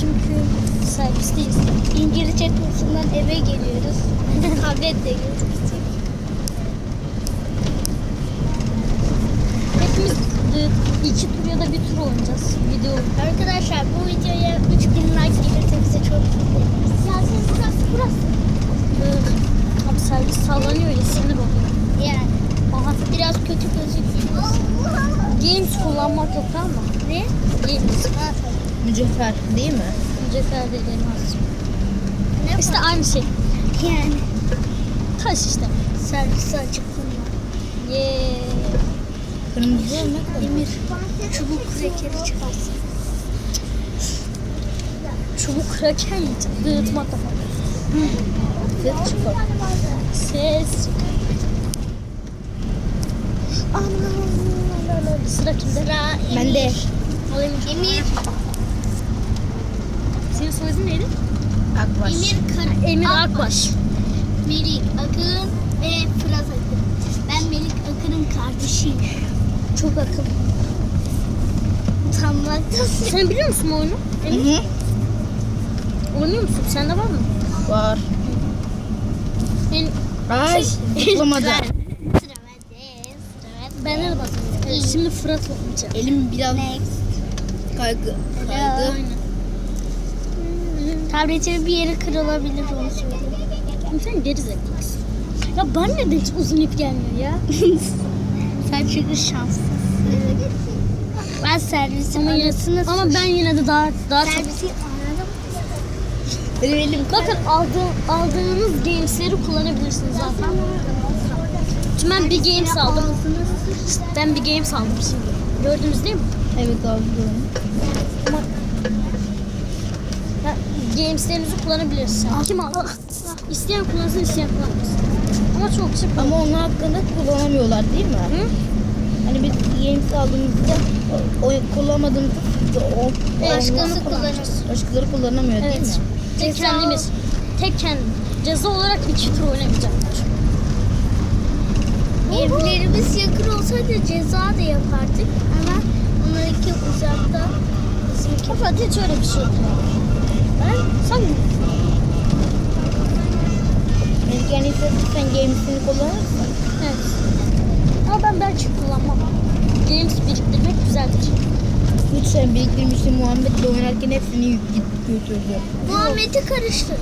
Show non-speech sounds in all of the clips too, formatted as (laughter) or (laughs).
çünkü servisteyiz. İngilizce kursundan eve geliyoruz. (laughs) Tabletle gözükecek. Hepimiz e, iki tur ya da bir tur oynayacağız. Video Arkadaşlar bu videoya 3000 like gelirse bize çok mutlu ederiz. Yasin burası burası. e, abi servis sallanıyor ya sinir oluyor. Yani Aha biraz kötü gözüküyor. games kullanmak yok tamam mı? Ne? Games. Mücevher değil mi? Mücevher de elmas. Ne İşte aynı şey. Yani Taş işte. servisi açıklama. Yeee. Kırmızı ne kadar? Emir çubuk krekeri çıkarsın. Çubuk kraken yiyeceğim. Dağıtmak kafa. Ses çıkar. Ses çıkar. Aman. Sıra kimde? Sıra Bende. Emir. Alayım. Emir, Senin soyadın neydi? Akbaş. Emir Kar Emir Akbaş. Melik Akın ve Fırat Akın. Ben Melik Akın'ın kardeşiyim. Çok akıl. Utanmaktasın. Sen biliyor musun oyunu? Hı hı. Oynuyor musun? Sende var mı? Var. Ben, Ay zıplamadı. Sıra bende. Sıra ben de bakıyorum. Şimdi Fırat oynayacağım. Elim biraz Next. kaydı. Kaydı. Tabletinin bir yeri kırılabilir onu söyleyeyim. Sen geri zekalısın. Ya ben neden hiç uzun ip gelmiyor ya? (laughs) Sen çünkü şanslısın. Ben servisin ama, arasını ama ben yine de daha daha çok... servisi aradım. Benim elim Bakın aldığım, aldığınız gamesleri kullanabilirsiniz zaten. Şimdi ben bir games aldım. Ben bir games aldım şimdi. Gördünüz değil mi? Evet aldım. Ama ya, gameslerinizi kullanabilirsiniz. Kim aldı? İsteyen kullansın, isteyen kullanmasın. Ama çok kişi Ama onun hakkında kullanamıyorlar değil mi? Hı? Hani biz games aldığımızda o, kullanmadığımızda o, o Başkası kullanır. Başkaları kullanamıyor değil Evet. mi? Tek Ceza- kendimiz. Tek kendim. Ceza olarak iki tur oynamayacaklar. Evlerimiz yakın olsaydı ceza da yapardık ama onlarınki uzakta. Bizimki Fakat hiç öyle bir şey yok. Ben Belki yani sen games'ini kullanırsın. evet. Ama ben belki kullanmam. Games biriktirmek güzeldir. Lütfen biriktirmiştim Muhammed'le oynarken hepsini yük- git götürdü. Muhammed'i karıştır.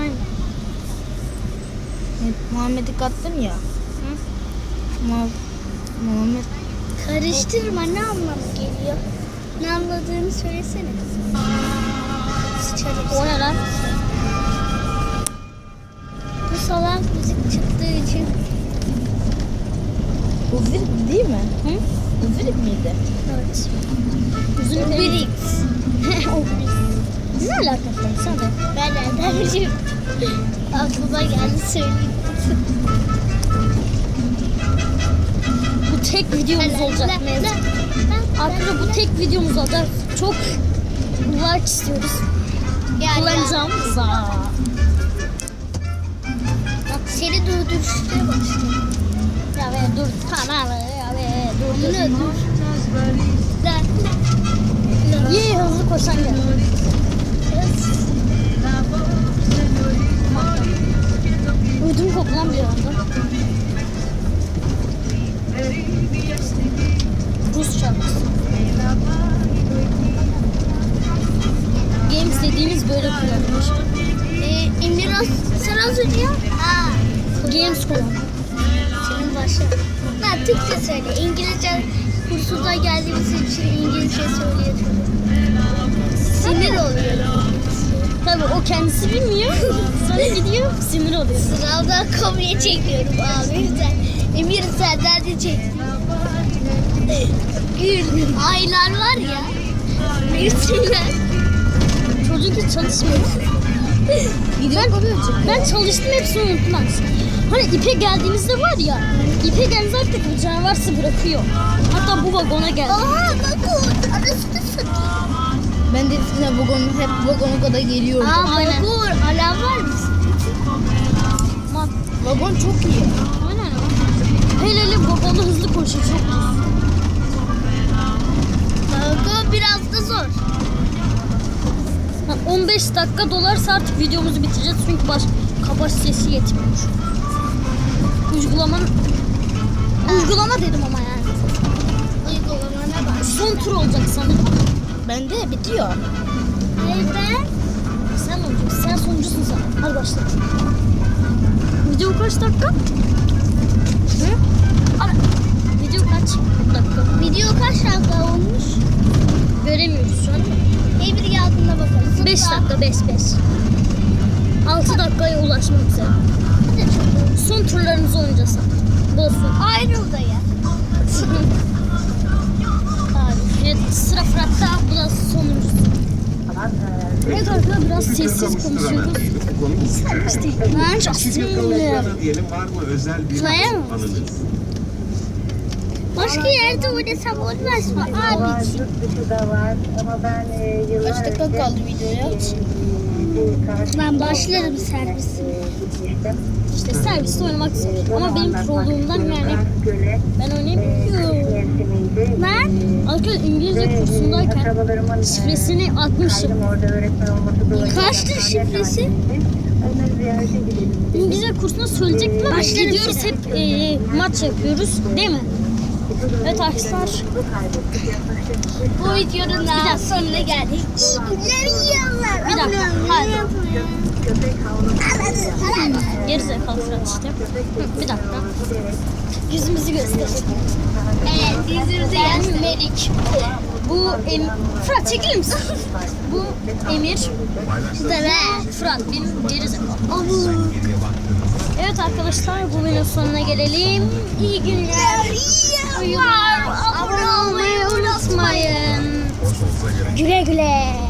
Aynen. Evet, Muhammed'i kattım ya. Muhammed, Muhammed Karıştırma ne anlamı geliyor? Ne anladığını söylesene. Sıçarım. O ne lan? Bu salak müzik çıktığı için Uzirik değil mi? Hı? Uzirik miydi? Evet. Brix. (laughs) Obelix. Ne alakası var? Sen de. Ben nereden bileyim? Aklıma geldi söyleyeyim. Tek videomuz olacak. Mevzu. Arkadaşlar bu tek videomuz olacak. Çok like istiyoruz. Yani Kullanacağımız. Bak seni durduruşturuyor bak işte. Ya be dur. Tamam ya be dur. Bunu dur. Ye hızlı koşan gel. Ödüm koptu lan bir anda. Az önce ya. Aa, Games kullan. senin başla. Ben Türkçe söyle. İngilizce kursuna geldiğimiz için İngilizce söylüyorum. Sinir oluyorum. Tabii o kendisi bilmiyor. (laughs) Sonra gidiyor sinir oluyor. Sınavda kopya çekiyorum abi. Sen, Emir senden de çek. Gül. Aylar var ya. Gülsünler. Çocuk hiç çalışmıyor. Ben, ben çalıştım hepsini unuttum aslında. Hani ipe geldiğimizde var ya, ipe geldiğimizde artık bu canavarsı bırakıyor. Hatta bu vagona geldi. Aa bak o. Arasını satayım. Ben de eskiden vagon, hep vagona kadar geliyordum. Aa Bagur. Alarm var mı? Vagon çok iyi. aynen. Hele hele vagonda hızlı koşuyor çok hızlı. Bagur biraz da zor. Dur. Ha, 15 dakika dolarsa artık videomuzu bitireceğiz çünkü baş kapasitesi yetmiyor. Uygulamanın uygulama dedim ama yani. Uygulamana bak. Son tur olacak sanırım. Bende bitiyor. Neden? Sen olacaksın. Sen sonuncusun sen. Hadi başla. Video kaç dakika? Hı? Ana. Video kaç dakika? Video kaç dakika olmuş? Göremiyoruz şu an. Ebir geldiğinde bakarız. 5 dakika 5 5. 6 dakikaya ulaşmak üzere. Son turlarımızı oynayacağız. Bu da son. Ayrı odaya. Evet sıra Fırat'ta. Bu da sonuncusu. Evet arkadaşlar biraz sessiz konuşuyoruz. İşte ben çok sinirliyim. diyelim var mı özel bir anınız? Başka yerde oynasam olmaz mı abi? Var, yurt dışı da var ama ben e, yıllar Kaç dakika önce, kaldı videoya? e, karşı- Ben başlarım servis. E, gitmiştim. İşte serviste oynamak zor. Ama benim proluğumdan yani Göle, ben e, oynayabiliyorum. mevsimiydi. Ben Arkadaşlar İngilizce kursundayken akrabalarımın, e, şifresini atmışım. kaydım orada öğretmen olması dolayısıyla Kaçtır karne şifresi? Onları ziyarete gidelim. İngilizce kursuna söyleyecektim ama gidiyoruz hep e, maç yapıyoruz değil mi? Evet arkadaşlar. bu videonun daha sonuna geldik. Bir dakika. Hayır. Köpek havlu Gerizekalı Fırat işte. Hı, Bir dakika. Yüzümüzü gösterelim. Evet yüzümüze gelmedik. Bu em Fırat çekilir misin? Bu Emir. Bu da ben. Fırat benim gerizekalı. Evet arkadaşlar bu videonun sonuna gelelim. İyi günler. İyi Abone olmayı unutmayın. Güle güle.